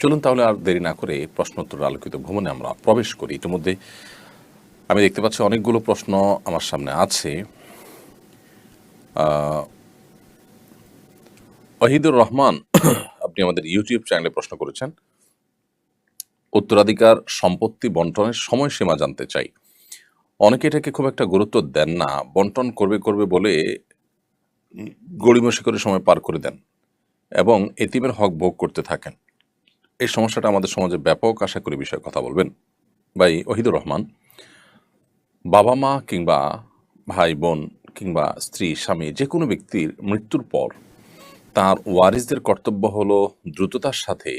চলুন তাহলে আর দেরি না করে প্রশ্নোত্তর আলোকিত ভ্রমণে আমরা প্রবেশ করি। ইতিমধ্যে আমি দেখতে পাচ্ছি অনেকগুলো প্রশ্ন আমার সামনে আছে। ওয়াহিদুর রহমান, আপনি আমাদের ইউটিউব চ্যানেলে প্রশ্ন করেছেন, উত্তরাধিকার, সম্পত্তি বন্টনের সময়সীমা জানতে চাই। অনেকে এটাকে খুব একটা গুরুত্ব দেন না, বন্টন করবে করবে বলে গড়িমসি করে সময় পার করে দেন এবং এতিমের হক ভোগ করতে থাকেন। এই সমস্যাটা আমাদের সমাজে ব্যাপক, আশা করি বিষয়ে কথা বলবেন। ভাই ওহিদুর রহমান, বাবা মা কিংবা ভাই বোন কিংবা স্ত্রী, স্বামী যে কোনো ব্যক্তির মৃত্যুর পর তার ওয়ারিসদের কর্তব্য হলো দ্রুততার সাথে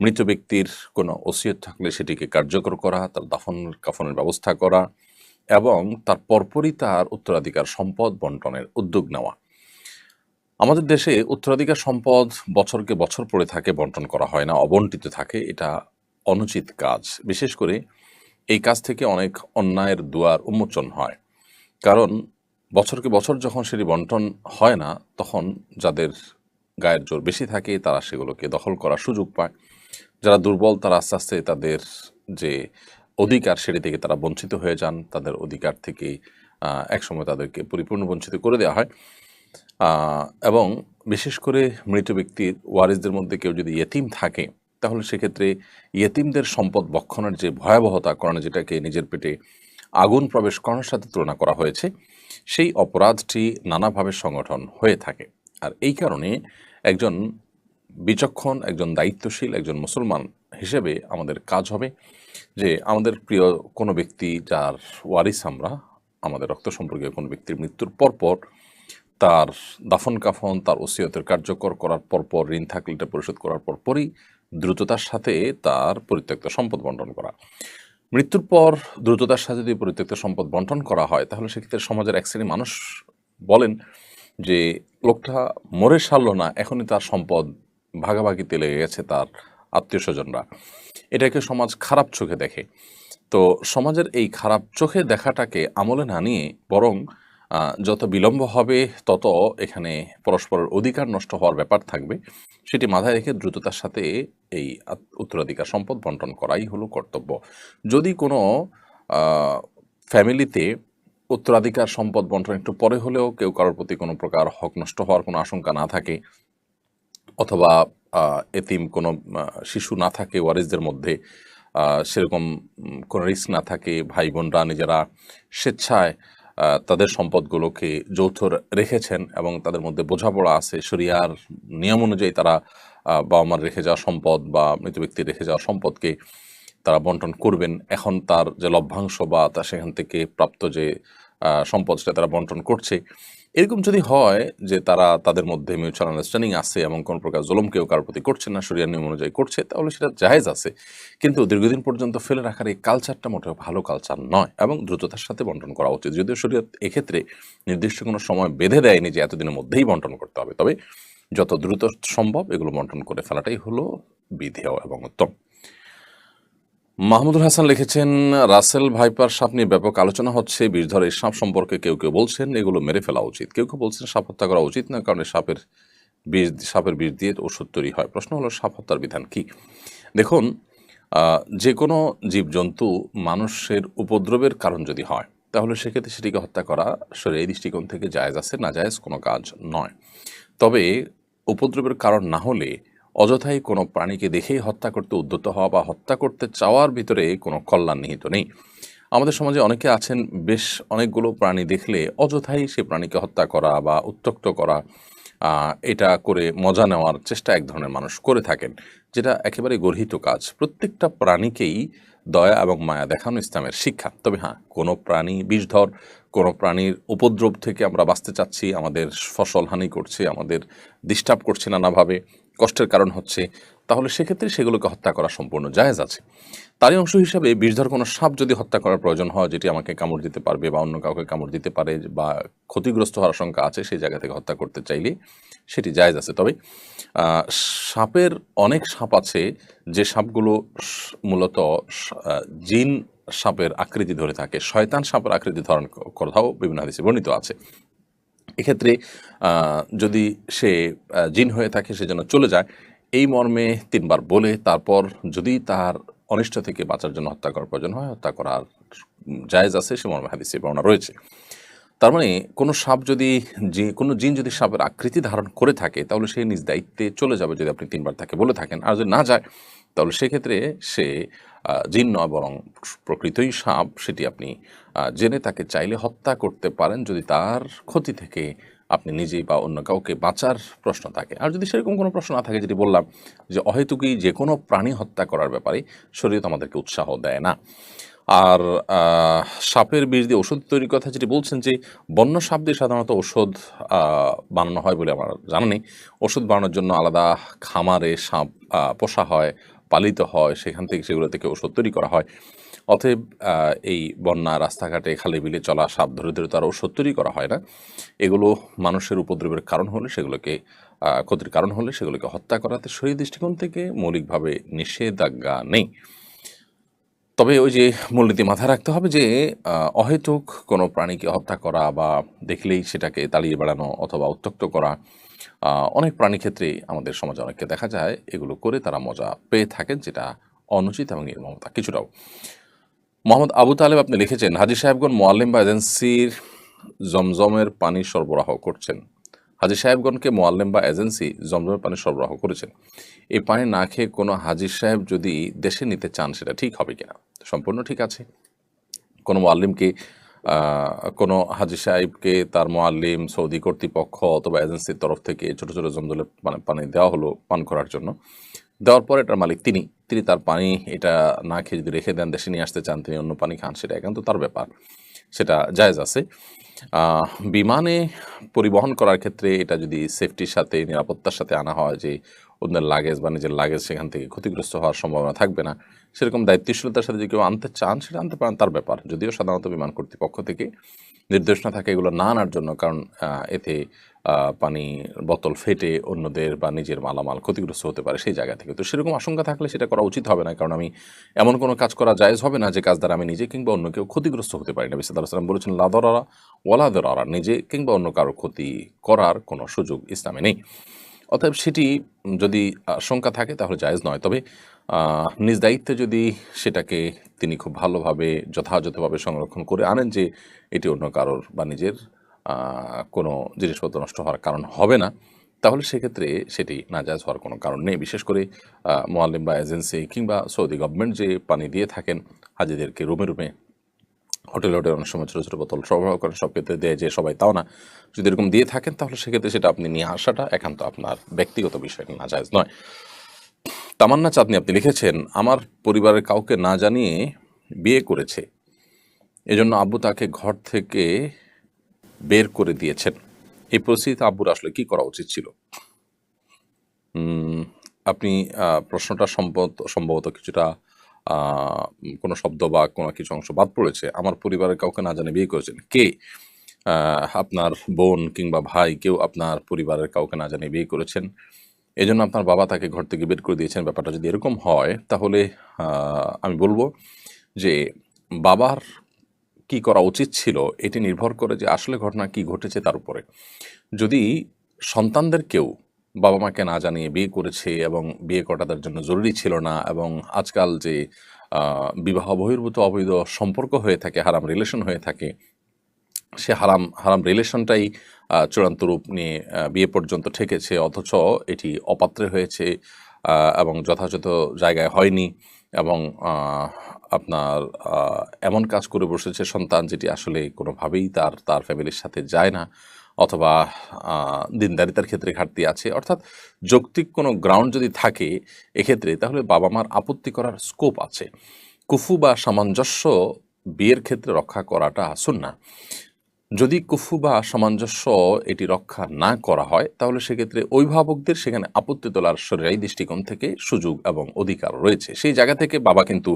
মৃত ব্যক্তির কোনো ওসিয়ত থাকলে সেটিকে কার্যকর করা, তার দাফন, কাফনের ব্যবস্থা করা এবং তার পরপরই তার উত্তরাধিকার, সম্পদ বন্টনের উদ্যোগ নেওয়া। আমাদের দেশে উত্তরাধিকার সম্পদ বছরকে বছর পড়ে থাকে, বন্টন করা হয় না, অবন্টিত থাকে। এটা অনুচিত কাজ। বিশেষ করে এই কাজ থেকে অনেক অন্যায়ের দুয়ার উন্মোচন হয়। কারণ বছরকে বছর যখন সেটি বন্টন হয় না, তখন যাদের গায়ের জোর বেশি থাকে, তারা সেগুলোকে দখল করার সুযোগ পায়। যারা দুর্বল, তারা আস্তে আস্তে তাদের যে অধিকার, সেটি থেকে তারা বঞ্চিত হয়ে যান। তাদের অধিকার থেকে একসময় তাদেরকে পরিপূর্ণ বঞ্চিত করে দেওয়া হয়। এবং বিশেষ করে মৃত ব্যক্তির ওয়ারিসদের মধ্যে কেউ যদি ইয়েতিম থাকে, তাহলে সেক্ষেত্রে ইয়েতিমদের সম্পদ বক্ষণের যে ভয়াবহতা কারণ যেটাকে নিজের পেটে আগুন প্রবেশ করানোর সাথে তুলনা করা হয়েছে, সেই অপরাধটি নানাভাবে সংগঠন হয়ে থাকে। আর এই কারণে একজন বিচক্ষণ, একজন দায়িত্বশীল, একজন মুসলমান হিসেবে আমাদের কাজ হবে যে আমাদের প্রিয় কোনো ব্যক্তি যার ওয়ারিস আমরা, আমাদের রক্ত সম্পর্কীয় কোনো ব্যক্তির মৃত্যুর পরপর তার দাফন কাফন, তার ওসিয়তের কার্যকর করার পরপর, ঋণ থাকলে এটা পরিশোধ করার পরপরই দ্রুততার সাথে তার পরিত্যক্ত সম্পদ বন্টন করা। মৃত্যুর পর দ্রুততার সাথে যদি পরিত্যক্ত সম্পদ বন্টন করা হয়, তাহলে সেক্ষেত্রে সমাজের এক শ্রেণি মানুষ বলেন যে, লোকটা মরে সারল না, এখনই তার সম্পদ ভাগাভাগিতে লেগে গেছে তার আত্মীয় স্বজনরা। এটাকে সমাজ খারাপ চোখে দেখে। তো সমাজের এই খারাপ চোখে দেখাটাকে আমলে না নিয়ে বরং যত বিলম্ব হবে, তত এখানে পরস্পরের অধিকার নষ্ট হওয়ার ব্যাপার থাকবে। সেটি মাথায় রেখে দ্রুততার সাথে এই উত্তরাধিকার সম্পদ বন্টন করাই হলো কর্তব্য। যদি কোনো ফ্যামিলিতে উত্তরাধিকার সম্পদ বন্টন একটু পরে হলেও কেউ কারোর প্রতি কোনো প্রকার হক নষ্ট হওয়ার কোনো আশঙ্কা না থাকে, অথবা এতিম কোনো শিশু না থাকে, ওয়ারিসদের মধ্যে সেরকম কোনো রিস্ক না থাকে ভাই বোনরা নিজেরা স্বেচ্ছায় তাদের সম্পদগুলোকে যৌথ রেখেছেন এবং তাদের মধ্যে বোঝাপড়া আছে। সরিয়ার নিয়ম অনুযায়ী তারা বাবা মার রেখে যাওয়া সম্পদ বা মৃত ব্যক্তি রেখে যাওয়া সম্পদকে তারা বন্টন করবেন। এখন তার যে লভ্যাংশ বা তা সেখান থেকে প্রাপ্ত যে সম্পদ সেটা তারা বন্টন করছে। এরকম যদি হয় যে তারা তাদের মধ্যে মিউচুয়াল আন্ডারস্ট্যান্ডিং আছে এবং কোন প্রকার জুলুম কেউ কারোর প্রতি করছে না শরিয়ার নিয়ম অনুযায়ী করছে, তাহলে সেটা জায়েজ আছে। কিন্তু দীর্ঘদিন পর্যন্ত ফেলে রাখার এই কালচারটা মোটেও ভালো কালচার নয় এবং দ্রুততার সাথে বন্টন করা উচিত। যদিও শরীয়ত এক্ষেত্রে নির্দিষ্ট কোনো সময় বেঁধে দেয়নি যে এতদিনের মধ্যেই বন্টন করতে হবে। তবে যত দ্রুত সম্ভব এগুলো বন্টন করে ফেলাটাই হলো বিধেয় এবং উত্তম। মাহমুদুল হাসান লিখেছেন, রাসেল ভাইপার সাপ নিয়ে ব্যাপক আলোচনা হচ্ছে বিষধর এই সাপ সম্পর্কে কেউ কেউ বলছেন, এগুলো মেরে ফেলা উচিত। কেউ কেউ বলছেন সাপ হত্যা করা উচিত না, কারণ সাপের বিষ সাপের বিষ দিয়ে ওষুধ তৈরি হয়। প্রশ্ন হলো, সাপ হত্যার বিধান কি? দেখুন যে কোনো জীবজন্তু মানুষের উপদ্রবের কারণ যদি হয়, তাহলে সেক্ষেত্রে সেটিকে হত্যা করা শরীর এই দৃষ্টিকোণ থেকে জায়েজ আছে, না জায়েজ কোনো কাজ নয়। তবে উপদ্রবের কারণ না হলে অযথাই কোনো প্রাণীকে দেখেই হত্যা করতে উদ্যত হওয়া বা হত্যা করতে চাওয়ার ভিতরে কোনো কল্যাণ নিহিত নেই। আমাদের সমাজে অনেকে আছেন, বেশ অনেকগুলো প্রাণী দেখলে অযথাই সে প্রাণীকে হত্যা করা বা উত্তক্ত করা এটা করে মজা নেওয়ার চেষ্টা এক ধরনের মানুষ করে থাকেন, যেটা একেবারে গর্হিত কাজ। প্রত্যেকটা প্রাণীকেই দয়া এবং মায়া দেখানো ইসলামের শিক্ষা। তবে হ্যাঁ কোনো প্রাণী বিষধর, কোনো প্রাণীর উপদ্রব থেকে আমরা বাঁচতে চাচ্ছি, আমাদের ফসল হানি করছে, আমাদের ডিস্টার্ব করছে নানাভাবে। কষ্টের কারণ হচ্ছে, তাহলে সেক্ষেত্রে সেগুলোকে হত্যা করা সম্পূর্ণ জায়েজ আছে। তারই অংশ হিসাবে বিষধর কোনো সাপ যদি হত্যা করার প্রয়োজন হয়, যেটি আমাকে কামড় দিতে পারবে বা অন্য কাউকে কামড় দিতে পারে বা ক্ষতিগ্রস্ত হওয়ার আশঙ্কা আছে, সেই জায়গা থেকে হত্যা করতে চাইলে সেটি জায়েজ আছে। তবে সাপের অনেক সাপ আছে যে সাপগুলো মূলত জিন সাপের আকৃতি ধরে থাকে। শয়তান সাপের আকৃতি ধারণ কথাও বিভিন্ন হাদিসে বর্ণিত আছে। এক্ষেত্রে যদি সে জিন হয়ে থাকে, সে যেন চলে যায়, এই মর্মে তিনবার বলে, তারপর যদি তার অনিষ্ট থেকে বাঁচার জন্য হত্যা করার প্রয়োজন হয়, হত্যা করার জায়েজ আছে, সে মর্মে হাদিসে বর্ণনা রয়েছে। তার মানে কোনো সাপ যদি যে, কোনো জিন যদি সাপের আকৃতি ধারণ করে থাকে, তাহলে সে নিজ দায়িত্বে চলে যাবে যদি আপনি তিনবার তাকে বলে থাকেন। আর যদি না যায় তাহলে সেক্ষেত্রে সে জিন নয় বরং প্রকৃতই সাপ সেটি আপনি জেনে তাকে চাইলে হত্যা করতে পারেন যদি তার ক্ষতি থেকে আপনি নিজেই বা অন্য কাউকে বাঁচার প্রশ্ন থাকে। আর যদি সেরকম কোনো প্রশ্ন না থাকে যেটি বললাম যে অহেতুকি যে কোনো প্রাণী হত্যা করার ব্যাপারে শরীয়ত আমাদেরকে উৎসাহ দেয় না। আর সাপের বিষ দিয়ে ওষুধ তৈরির কথা যেটি বলছেন যে, বন্য সাপ দিয়ে সাধারণত ওষুধ বানানো হয় বলে আমার জানা নেই। ওষুধ বানানোর জন্য আলাদা খামারে সাপ পোষা হয়, পালিত হয়, সেখান থেকে সেগুলো থেকে ওষুধ তৈরি করা হয়। অতএব এই বন্যা, রাস্তাঘাটে খালে বিলে চলা সাপ ধরে ধরে তার ওষুধ তৈরি করা হয় না। এগুলো মানুষের উপদ্রবের কারণ হলে সেগুলোকে ক্ষতির কারণ হলে সেগুলোকে হত্যা করাতে শরীর দৃষ্টিকোণ থেকে মৌলিকভাবে নিষেধাজ্ঞা নেই। তবে ওই যে মূলনীতি মাথায় রাখতে হবে যে অহেতুক কোনো প্রাণীকে হত্যা করা বা দেখলেই সেটাকে তাড়িয়ে বেড়ানো অথবা উত্তক্ত করা অনেক প্রাণী ক্ষেত্রে আমাদের সমাজে অনেককে দেখা যায়, এগুলো করে তারা মজা পেয়ে থাকেন, যেটা অনুচিত এবং নির্মমতা কিছুটাও। মোহাম্মদ আবু তালেব আপনি লিখেছেন, হাজি সাহেবগণ মোয়াল্লিম বা এজেন্সির জমজমের পানি সরবরাহ করছেন। হাজি সাহেবগণকে মোয়াল্লেম বা এজেন্সি জমজমের পানি সরবরাহ করেছেন। এই পানি না খেয়ে কোনো হাজির সাহেব যদি দেশে নিতে চান, সেটা ঠিক হবে কিনা? সম্পূর্ণ ঠিক আছে। কোনো মোয়াল্লিমকে কোনো হাজি সাহেবকে তার মোয়াল্লিম, সৌদি কর্তৃপক্ষ অথবা এজেন্সির তরফ থেকে ছোট ছোট জমজলে মানে পানি দেওয়া হলো পান করার জন্য। দেওয়ার পর এটার মালিক তিনি। তিনি তার পানি এটা না খেয়ে যদি রেখে দেন, দেশে নিয়ে আসতে চান, তিনি অন্য পানি খান, সেটা একান্ত তার ব্যাপার। সেটা জায়জ আছে। বিমানে পরিবহন করার ক্ষেত্রে এটা যদি সেফটির সাথে, নিরাপত্তার সাথে আনা হয় যে অন্যের লাগেজ বা নিজের লাগেজ সেখান থেকে ক্ষতিগ্রস্ত হওয়ার সম্ভাবনা থাকবে না সেরকম দায়িত্বশীলতার সাথে যদি কেউ আনতে চান, সেটা আনতে পারেন। তার ব্যাপার। যদিও সাধারণত বিমান কর্তৃপক্ষ থেকে নির্দেশনা থাকে এগুলো না আনার জন্য, কারণ এতে পানি, বোতল ফেটে অন্যদের বা নিজের মালামাল ক্ষতিগ্রস্ত হতে পারে সেই জায়গা থেকে। তো সেরকম আশঙ্কা থাকলে সেটা করা উচিত হবে না, কারণ আমি এমন কোনো কাজ করা জায়েজ হবে না যে কাজ দ্বারা আমি নিজে কিংবা অন্য কেউ ক্ষতিগ্রস্ত হতে পারি না। বিসাদ সাল্লাম বলেছেন লাদরারা ওয়ালাদরারা নিজে কিংবা অন্য কারও ক্ষতি করার কোনো সুযোগ ইসলামে নেই। অতএব সেটি যদি আশঙ্কা থাকে তাহলে জায়েজ নয়। তবে নিজ দায়িত্বে যদি সেটাকে তিনি খুব ভালোভাবে, যথাযথভাবে সংরক্ষণ করে আনেন যে এটি অন্য কারোর বা নিজের কোনো জিনিসপত্র নষ্ট হওয়ার কারণ হবে না, তাহলে সেক্ষেত্রে সেটি নাজায়জ হওয়ার কোনো কারণ নেই। বিশেষ করে মোয়াল্লিম বা এজেন্সি কিংবা সৌদি গভর্নমেন্ট যে পানি দিয়ে থাকেন, হাজিদেরকে রুমে রুমে, হোটেল হোটেল অনেক সময় ছোটো ছোটো বোতল সরবরাহ করেন সব ক্ষেত্রে দেয় যে সবাই তাও না। যদি এরকম দিয়ে থাকেন, তাহলে সেক্ষেত্রে সেটা আপনি নিয়ে আসাটা একান্ত আপনার ব্যক্তিগত বিষয় না জায়জ নয়। তামান্না চাঁদনি আপনি লিখেছেন, আমার পরিবারের কাউকে না জানিয়ে বিয়ে করেছে। এজন্য আব্বু তাকে ঘর থেকে বের করে দিয়েছেন। এই পরিস্থিতিতে আব্বুর আসলে কি করা উচিত ছিল? আপনি প্রশ্নটা সম্ভবত সম্ভবত কিছুটা কোনো শব্দ বা কোনো কিছু অংশ বাদ পড়েছে। আমার পরিবারের কাউকে না জানে বিয়ে করেছেন। কে? আপনার বোন কিংবা ভাই কেউ আপনার পরিবারের কাউকে না জানে বিয়ে করেছেন। এজন্য আপনার বাবা তাকে ঘর থেকে বের করে দিয়েছেন। ব্যাপারটা যদি এরকম হয়, তাহলে আমি বলব যে বাবার কি করা উচিত ছিল, এটি নির্ভর করে যে আসলে ঘটনা কি ঘটেছে তার উপরে। যদি সন্তানদের কেউ বাবা মাকে না জানিয়ে বিয়ে করেছে এবং বিয়ে করা তার জন্য জরুরি ছিল না এবং আজকাল যে বিবাহ বহির্ভূত অবৈধ সম্পর্ক হয়ে থাকে, হারাম রিলেশন হয়ে থাকে সে হারাম হারাম রিলেশনটাই চূড়ান্ত রূপ নিয়ে বিয়ে পর্যন্ত ঠেকেছে, অথচ এটি অপাত্রে হয়েছে এবং যথাযথ জায়গায় হয়নি এবং আপনার এমন কাজ করে বসেছে সন্তান যেটি আসলে কোনোভাবেই তার তার ফ্যামিলির সাথে যায় না অথবা দিনদারিতার ক্ষেত্রে ঘাটতি আছে। অর্থাৎ যৌক্তিক কোনো গ্রাউন্ড যদি থাকে, এক্ষেত্রে তাহলে বাবা মার আপত্তি করার স্কোপ আছে। কুফু বা সামঞ্জস্য বিয়ের ক্ষেত্রে রক্ষা করাটা সুন্না যদি কুফু বা সামঞ্জস্য এটি রক্ষা না করা হয়, তাহলে সেক্ষেত্রে অভিভাবকদের সেখানে আপত্তি তোলার শরীরাই দৃষ্টিকোণ থেকে সুযোগ এবং অধিকার রয়েছে। সেই জায়গা থেকে বাবা কিন্তু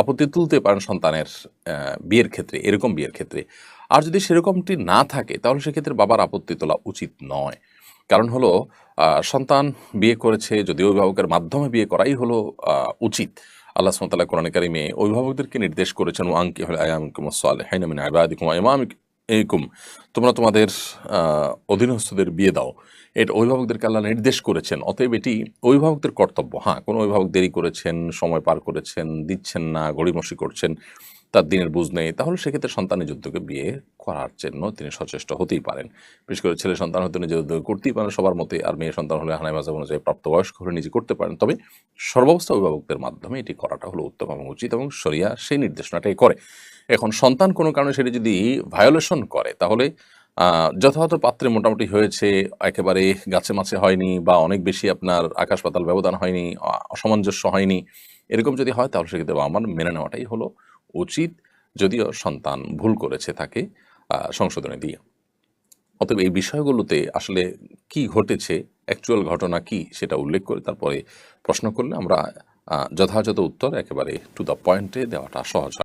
আপত্তি তুলতে পারেন সন্তানের বিয়ের ক্ষেত্রে, এরকম বিয়ের ক্ষেত্রে। আর যদি সেরকমটি না থাকে, তাহলে সেক্ষেত্রে বাবার আপত্তি তোলা উচিত নয়। কারণ হলো সন্তান বিয়ে করেছে, যদি অভিভাবকের মাধ্যমে বিয়ে করাই হলো উচিত। আল্লাহ সুমতাল্লাহ কোরআন কারিমে অভিভাবকদেরকে নির্দেশ করেছেন ও আঙ্কি হলে আয়ামকুম সালেহিন মিন ইবাদিকুম ওয়া ইমামিক এরকম তোমরা তোমাদের অধীনস্থদের বিয়ে দাও। এটা অভিভাবকদেরকে আল্লাহ নির্দেশ করেছেন, অতএব এটি অভিভাবকদের কর্তব্য। হ্যাঁ কোনো অভিভাবক দেরি করেছেন, সময় পার করেছেন, দিচ্ছেন না, গড়িমসি করছেন। তার দিনের বুঝ নেই, তাহলে সেক্ষেত্রে সন্তানের যুদ্ধকে বিয়ে করার জন্য তিনি সচেষ্ট হতেই পারেন। বিশেষ করে ছেলে সন্তান হতে নিজে উদ্যোগ করতেই পারেন সবার মতে, আর মেয়ে সন্তান হলে হানাই মাঝে অনুযায়ী প্রাপ্তবয়স্ক হলে নিজে করতে পারেন। তবে সর্বাবস্থা অভিভাবকদের মাধ্যমে এটি করাটা হলো উত্তম এবং উচিত এবং শরিয়া সেই নির্দেশনাটাই করে। এখন সন্তান কোনো কারণে সেটি যদি ভায়োলেশন করে, তাহলে যথাযথ পাত্রে মোটামুটি হয়েছে, একেবারে গাছে মাছে হয়নি বা অনেক বেশি আপনার আকাশ পাতাল ব্যবধান হয়নি অসামঞ্জস্য হয়নি, এরকম যদি হয় তাহলে সেক্ষেত্রে বাবা মার মেনে নেওয়াটাই হলো উচিত যদিও সন্তান ভুল করেছে তাকে সংশোধনে দিয়ে। অতএব এই বিষয়গুলোতে আসলে কি ঘটেছে অ্যাকচুয়াল ঘটনা কি সেটা উল্লেখ করে তারপরে প্রশ্ন করলে আমরা যথাযথ উত্তর একেবারে টু দ্য পয়েন্টে দেওয়াটা সহজ